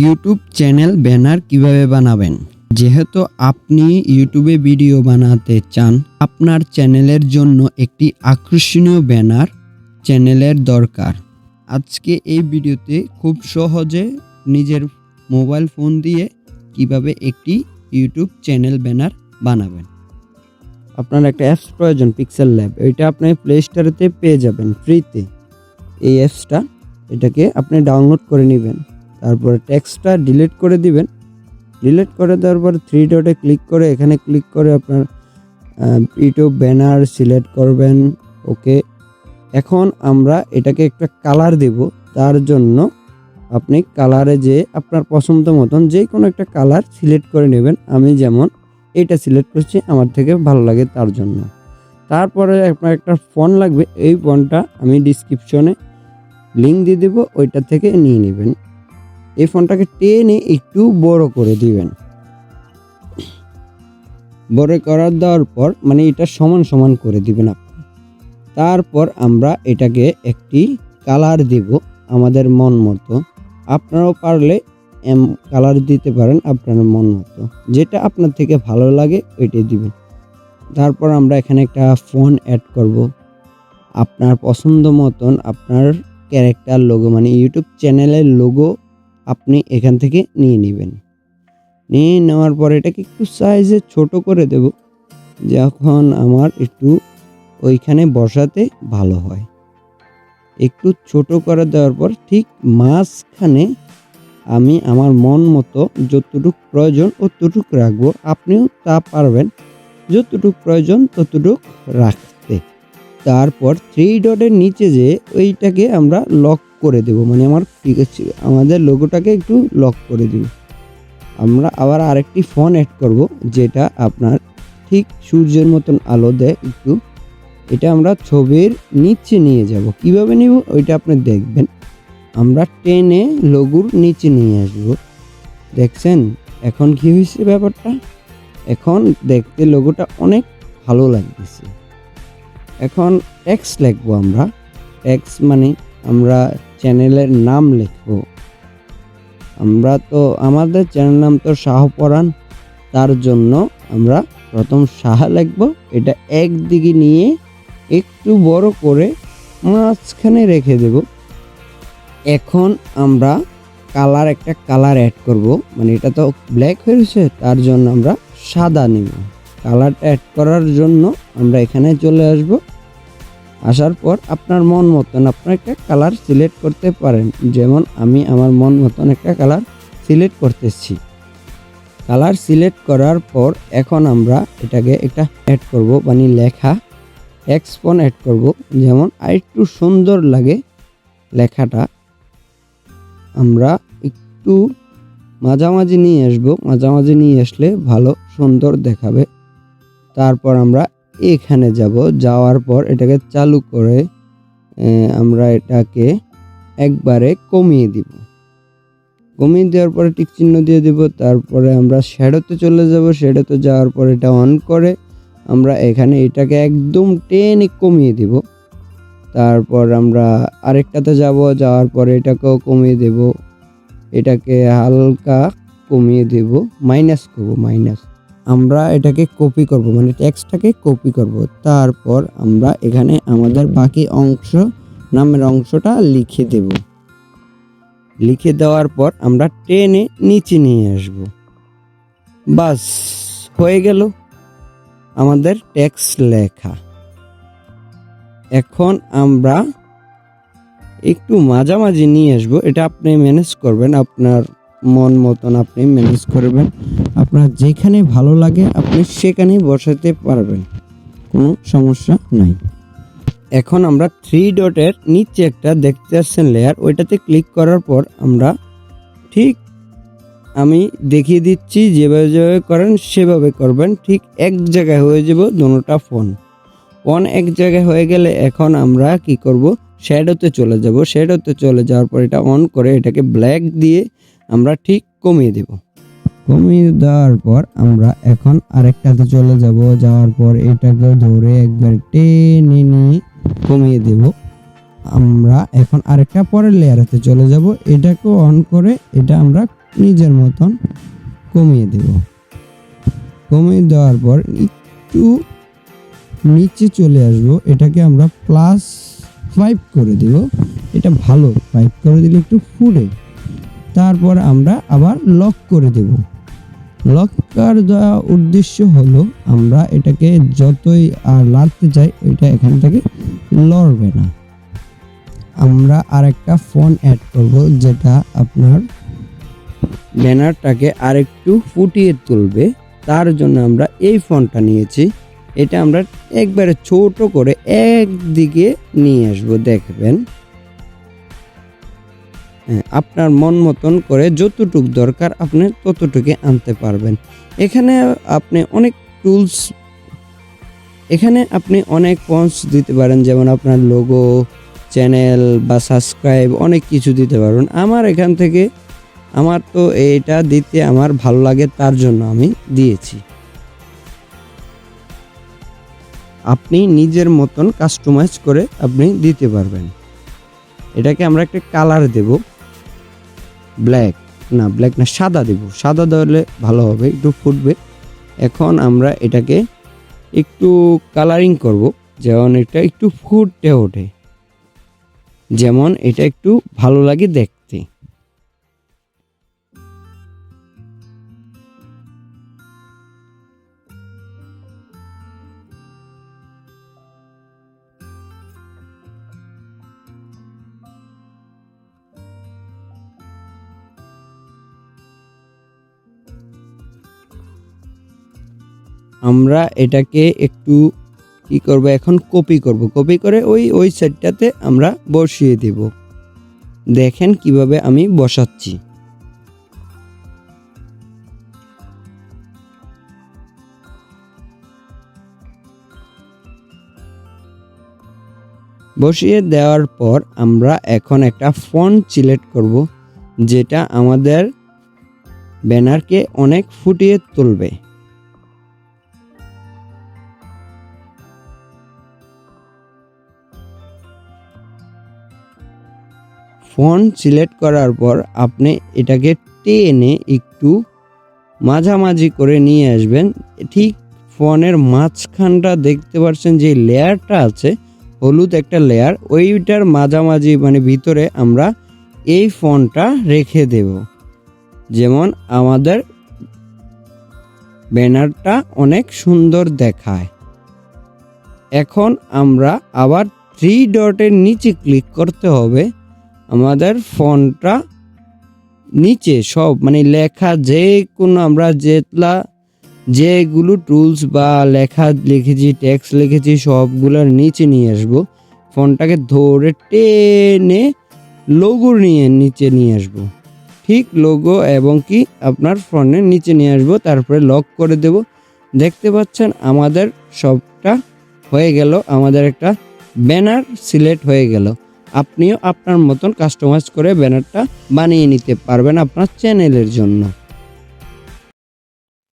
YouTube channel banner কীভাবে বানাবেন? যেহেতু আপনি ইউটিউবে ভিডিও বানাতে চান, আপনার চ্যানেলের জন্য একটি আকর্ষণীয় ব্যানার চ্যানেলের দরকার। আজকে এই ভিডিওতে খুব সহজে নিজের মোবাইল ফোন দিয়ে কীভাবে একটি ইউটিউব চ্যানেল ব্যানার বানাবেন। আপনার একটা অ্যাপস প্রয়োজন পিক্সেল ল্যাব এটা আপনি প্লে স্টোরেতে পেয়ে যাবেন ফ্রিতে এই অ্যাপসটা এটাকে আপনি ডাউনলোড করে নেবেন। তারপরে টেক্সটটা ডিলিট করে দিবেন। ডিলিট করে দেওয়ার পর থ্রি ডটে ক্লিক করে এখানে ক্লিক করে আপনার ইউটিউব ব্যানার সিলেক্ট করবেন। ওকে এখন আমরা এটাকে একটা কালার দেব। তার জন্য আপনি কালারে যে আপনার পছন্দ মতন যে কোনো একটা কালার সিলেক্ট করে নেবেন। আমি যেমন এটা সিলেক্ট করছি, আমার থেকে ভালো লাগে তার জন্য। তারপরে আপনার একটা ফোন লাগবে। এই ফোনটা আমি ডিসক্রিপশনে লিঙ্ক দিয়ে দেবো। ওইটা থেকে নিয়ে নেবেন। এই ফোনটাকে টেনে একটু বড় করে দিবেন। বড় করার দেওয়ার পর মানে এটা সমান সমান করে দিবেন আপনি। তারপর আমরা এটাকে একটি কালার দিব আমাদের মন মতো। আপনারাও পারলে এম কালার দিতে পারেন আপনার মন মতো। যেটা আপনার থেকে ভালো লাগে ওইটাই দিবেন। তারপর আমরা এখানে একটা ফোন অ্যাড করব। আপনার পছন্দ মতন আপনার ক্যারেক্টার লোগো মানে ইউটিউব চ্যানেলের লোগো আপনি এখান থেকে নিয়ে নেবেন। নিয়ে নেওয়ার পর এটাকে একটু সাইজে ছোট করে দেব, যখন আমার একটু ওইখানে বসাতে ভালো হয়। একটু ছোট করে দেওয়ার পর ঠিক মাঝখানে আমি আমার মন মতো যতটুক প্রয়োজন অতটুক রাখব। আপনিও তা পারবেন, যতটুক প্রয়োজন ততটুক রাখতে। তারপর থ্রি ডটের নিচে যে ওইটাকে আমরা লক করে দেব। মানে আমার ঠিক আছে, আমাদের লোগোটাকে একটু লক করে দিব। আমরা আবার আরেকটি ফোন অ্যাড করব, যেটা আপনার ঠিক সূর্যের মতন আলো দেয় একটু। এটা আমরা ছবির নিচে নিয়ে যাব। কীভাবে নিব? ওইটা আপনি দেখবেন। আমরা টেনে লঘুর নিচে নিয়ে আসব। দেখছেন? এখন কি হয়েছে ব্যাপারটা? এখন দেখতে লোগোটা অনেক ভালো লাগতেছে। এখন এক্স লিখব আমরা। এক্স মানে আমরা চ্যানেলের নাম লিখব। আমরা তো, আমাদের চ্যানেল নাম তো শাহপরাণ তার জন্য আমরা প্রথম সাহা লিখব। এটা একদিকে নিয়ে একটু বড় করে মাঝখানে রেখে দেব। এখন আমরা কালার একটা কালার অ্যাড করব। মানে এটা তো ব্ল্যাক হয়েছে তার জন্য আমরা সাদা নিব। কালারটা অ্যাড করার জন্য আমরা এখানে চলে আসব। আসার পর আপনার মন মতন আপনার একটা কালার সিলেক্ট করতে পারেন। যেমন আমি আমার মন মতন একটা কালার সিলেক্ট করতেছি। কালার সিলেক্ট করার পর এখন আমরা এটাকে একটা অ্যাড করব মানে লেখা এক্সপন অ্যাড করব। যেমন আরেকটু সুন্দর লাগে লেখাটা। আমরা একটু মাঝামাঝি নিয়ে আসব। মাঝামাঝি নিয়ে আসলে ভালো, সুন্দর দেখাবে। তারপর আমরা এখানে যাব। যাওয়ার পর এটাকে চালু করে আমরা এটাকে একবারে কমিয়ে দিব। কমিয়ে দেওয়ার পরে টিক চিহ্ন দিয়ে দিব। তারপরে আমরা শ্যাডোতে চলে যাব। শ্যাডোতে যাওয়ার পর এটা অন করে আমরা এখানে এটাকে একদম টেনে কমিয়ে দিব। তারপর আমরা আরেকটাতে যাব। যাওয়ার পরে এটাকেও কমিয়ে দেব। এটাকে হালকা কমিয়ে দেব। মাইনাস করব, মাইনাস। আমরা এটাকে কপি করব মানে টেক্সটটাকে কপি করব। তারপর আমরা এখানে আমাদের বাকি অংশ, নামের অংশটা লিখে দেব। লিখে দেওয়ার পর আমরা টেনে নিচে নিয়ে আসব। বাস, হয়ে গেল আমাদের টেক্সট লেখা। এখন আমরা একটু মাঝামাঝি নিয়ে আসব, এটা আপনি ম্যানেজ করবেন আপনার মন মতন আপনি ম্যানেজ করবেন। আপনার যেখানে ভালো লাগে আপনি সেখানেই বসাতে পারবেন। কোনো সমস্যা নাই। এখন আমরা থ্রি ডটের নিচে একটা দেখতে পাচ্ছেন লেয়ার ওইটাতে ক্লিক করার পর আমরা ঠিক আমি দেখিয়ে দিচ্ছি, যেভাবে যেভাবে করেন সেভাবে করবেন, ঠিক এক জায়গায় হয়ে যাব দুটোটা ফোন ফোন এক জায়গায় হয়ে গেলে এখন আমরা কি করব? শ্যাডোতে চলে যাব। শ্যাডোতে চলে যাওয়ার পর এটা অন করে এটাকে ব্ল্যাক দিয়ে আমরা ঠিক কমিয়ে দেব। কমিয়ে দেওয়ার পর আমরা এখন আরেকটাতে চলে যাব। যাওয়ার পর এটাকে ধরে একবার টেনে নিয়ে কমিয়ে দেব। আমরা এখন আরেকটা পরের লেয়ারেতে চলে যাব। এটাকেও অন করে এটা আমরা নিজের মতন কমিয়ে দেব। কমিয়ে দেওয়ার পর একটু নিচে চলে আসব। এটাকে আমরা প্লাস ফাইভ করে দেব। এটা ভালো। ফাইভ করে দিলে একটু ফুড়ে তারপর আমরা আবার লক করে দেব। লক করার দেওয়া উদ্দেশ্য হলো, আমরা এটাকে যতই আর লাড়তে চাই, এটা এখান থেকে লড়বে না। আমরা আরেকটা ফোন অ্যাড করব, যেটা আপনার ব্যানারটাকে আরেকটু ফুটিয়ে তুলবে। তার জন্য আমরা এই ফোনটা নিয়েছি। এটা আমরা একবারে ছোট করে একদিকে নিয়ে আসব, দেখবেন। আপনার মন মতন করে যতটুক দরকার আপনি ততটুকু আনতে পারবেন। এখানে আপনি অনেক টুলস এখানে আপনি অনেক পন্স দিতে পারেন, যেমন আপনার লোগো চ্যানেল বা সাবস্ক্রাইব অনেক কিছু দিতে পারবেন। আমার এখান থেকে আমার তো এটা দিতে আমার ভালো লাগে, তার জন্য আমি দিয়েছি। আপনি নিজের মতন কাস্টমাইজ করে আপনি দিতে পারবেন। এটাকে আমরা একটা কালার দেব। ব্ল্যাক, না ব্ল্যাক না, সাদা দেব। সাদা দিলে ভালো হবে, একটু ফুটবে। এখন আমরা এটাকে একটু কালারিং করব, যেমন এটা একটু ফুটে ওঠে। যেমন এটা একটু ভালো লাগে দেখতে। আমরা এটাকে একটু কি করব, এখন কপি করব। কপি করে ওই ওই সাইডটাতে আমরা বসিয়ে দেব। দেখেন কীভাবে আমি বসাচ্ছি। বসিয়ে দেওয়ার পর আমরা এখন একটা ফন্ট সিলেক্ট করব, যেটা আমাদের ব্যানারকে অনেক ফুটিয়ে তুলবে। ফোন সিলেক্ট করার পর আপনি এটাকে টেনে একটু মাঝামাঝি করে নিয়ে আসবেন। ঠিক ফোনের মাঝখানটা দেখতে পাচ্ছেন যে লেয়ারটা আছে, হলুদ একটা লেয়ার, ওইটার মাঝামাঝি মানে ভিতরে আমরা এই ফোনটা রেখে দেব। যেমন আমাদের ব্যানারটা অনেক সুন্দর দেখায়। এখন আমরা আবার থ্রি ডটের নিচে ক্লিক করতে হবে। আমাদের ফোনটা নিচে সব মানে লেখা যে কোনো আমরা যেতলা, যেগুলো টুলস বা লেখা লিখেছি, টেক্সট লিখেছি, সবগুলোর নিচে নিয়ে আসব। ফোনটাকে ধরে টেনে লোগো নিয়ে, নিচে নিয়ে আসব। ঠিক লোগো এবং কি আপনার ফোনের নিচে নিয়ে আসব, তারপরে লক করে দেব। দেখতে পাচ্ছেন আমাদের সবটা হয়ে গেল, আমাদের একটা ব্যানার সিলেক্ট হয়ে গেল। আপনিও আপনার মতন কাস্টমাইজ করে ব্যানারটা বানিয়ে নিতে পারবেন আপনার চ্যানেলের জন্য।